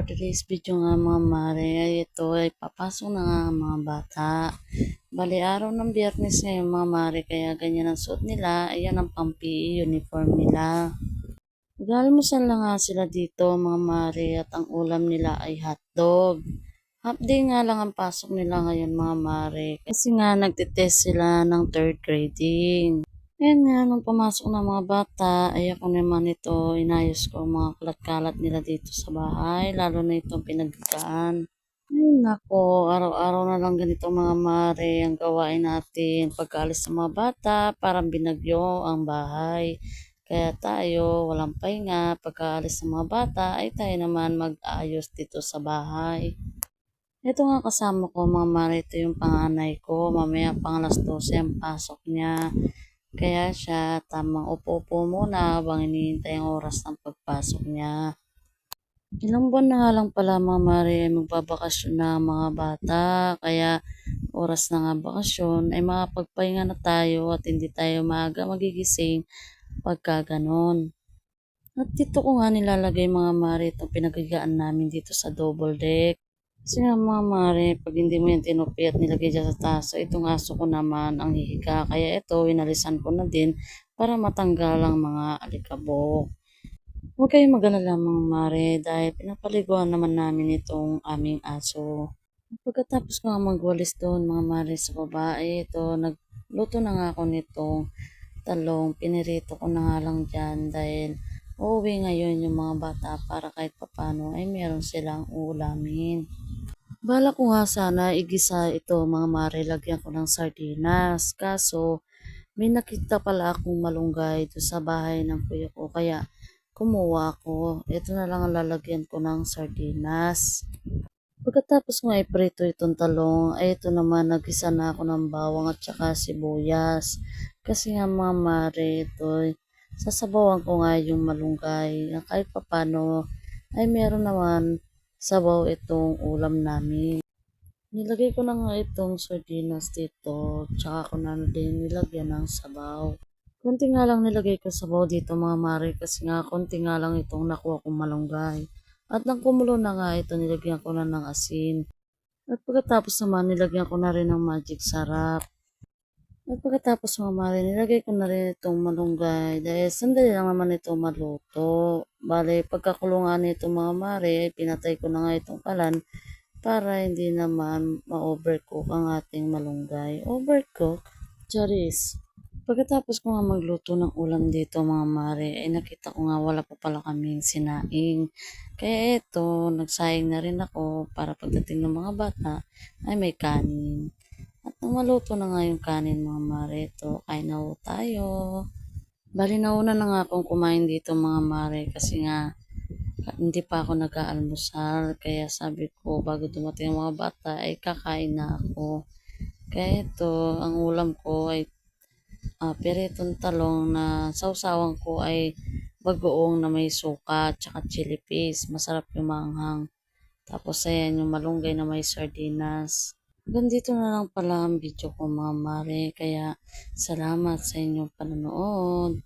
for today's video nga mga mare ay ito ay papasok na nga mga bata. Bali araw ng biyernes ngayon mga mare kaya ganyan ang suot nila. Ayan ang pampi uniform nila. Nag-almusal na nga sila dito mga mare at ang ulam nila ay hotdog. Half day nga lang ang pasok nila ngayon mga mare kasi nga nagtitest sila ng third grading. Ayan nga, nung pumasok ng mga bata, ay ako naman ito, inayos ko mga kalat-kalat nila dito sa bahay, lalo na itong pinagkaan. Ay nako, araw-araw na lang ganito mga mare ang gawain natin. Pagkaalis ng mga bata, parang binagyo ang bahay. Kaya tayo, walang pahinga. Pagkaalis ng mga bata, ay tayo naman mag-ayos dito sa bahay. Ito nga kasama ko mga mare, ito yung panganay ko. Mamaya pang alas 12 ang pasok niya. Kaya siya tamang upo-upo muna habang iniintay ang oras ng pagpasok niya. Ilang buwan na nga lang pala mga mare ay magbabakasyon na ang mga bata. Kaya oras na nga bakasyon ay makapagpahinga na tayo at hindi tayo maaga magigising pagka ganon. At dito ko nga nilalagay mga mare itong pinagagaan namin dito sa double deck. Kasi nga mga mare, pag hindi mo yan tinupi at nilagay dyan sa taso, itong aso ko naman ang hihiga. Kaya ito, inalisan ko na din para matanggal ang mga alikabok. Huwag kayong mag-alala mga mare dahil pinapaliguan naman namin itong aming aso. Pagkatapos ko nga magwalis doon mga mare sa babae, ito, nagluto na nga ako nitong talong. Pinirito ko na nga lang dyan dahil uuwi ngayon yung mga bata para kahit papano ay meron silang ulamin. Bala ko nga sana igisa ito mga mare, lagyan ko ng sardinas. Kaso, may nakita pala akong malunggay doon sa bahay ng kuya ko. Kaya, kumuha ako. Ito na lang ang lalagyan ko ng sardinas. Pagkatapos nga iprito itong talong, ay ito naman nagisa na ako ng bawang at saka sibuyas. Kasi nga mga mare, ito, sasabawan ko nga yung malunggay. na Kahit papano, ay meron naman sabaw itong ulam namin. Nilagay ko na nga itong sardinas dito, tsaka ko na din nilagyan ng sabaw. Konti nga lang nilagay ko sabaw dito mga mare kasi nga konti nga lang itong nakuha kong malunggay. At nang kumulo na nga ito, nilagyan ko na ng asin. At pagkatapos naman, nilagyan ko na rin ng magic sarap. At pagkatapos mga mare, nilagay ko na rin itong malunggay dahil sandali lang naman ito maluto. Bale, pagkakulungan nito mga mare, pinatay ko na nga itong kalan para hindi naman ma-overcook ang ating malunggay. Overcook? Charis. Pagkatapos ko nga magluto ng ulam dito mga mare, ay nakita ko nga wala pa pala kaming sinaing. Kaya eto, nagsaing na rin ako para pagdating ng mga bata ay may kanin. Maluto na nga yung kanin mga mare, ito, kain na ho tayo. Bali nauna na nga akong kumain dito mga mare kasi nga hindi pa ako nag-aalmusal. Kaya sabi ko bago dumating ang mga bata ay kakain na ako. Kaya ito, ang ulam ko ay uh, peritong talong na sausawan ko ay bagoong na may suka at saka chili paste. Masarap yung manghang. Tapos ayan yung malunggay na may sardinas. Ganito na lang pala ang video ko mga mare. Kaya salamat sa inyong panonood.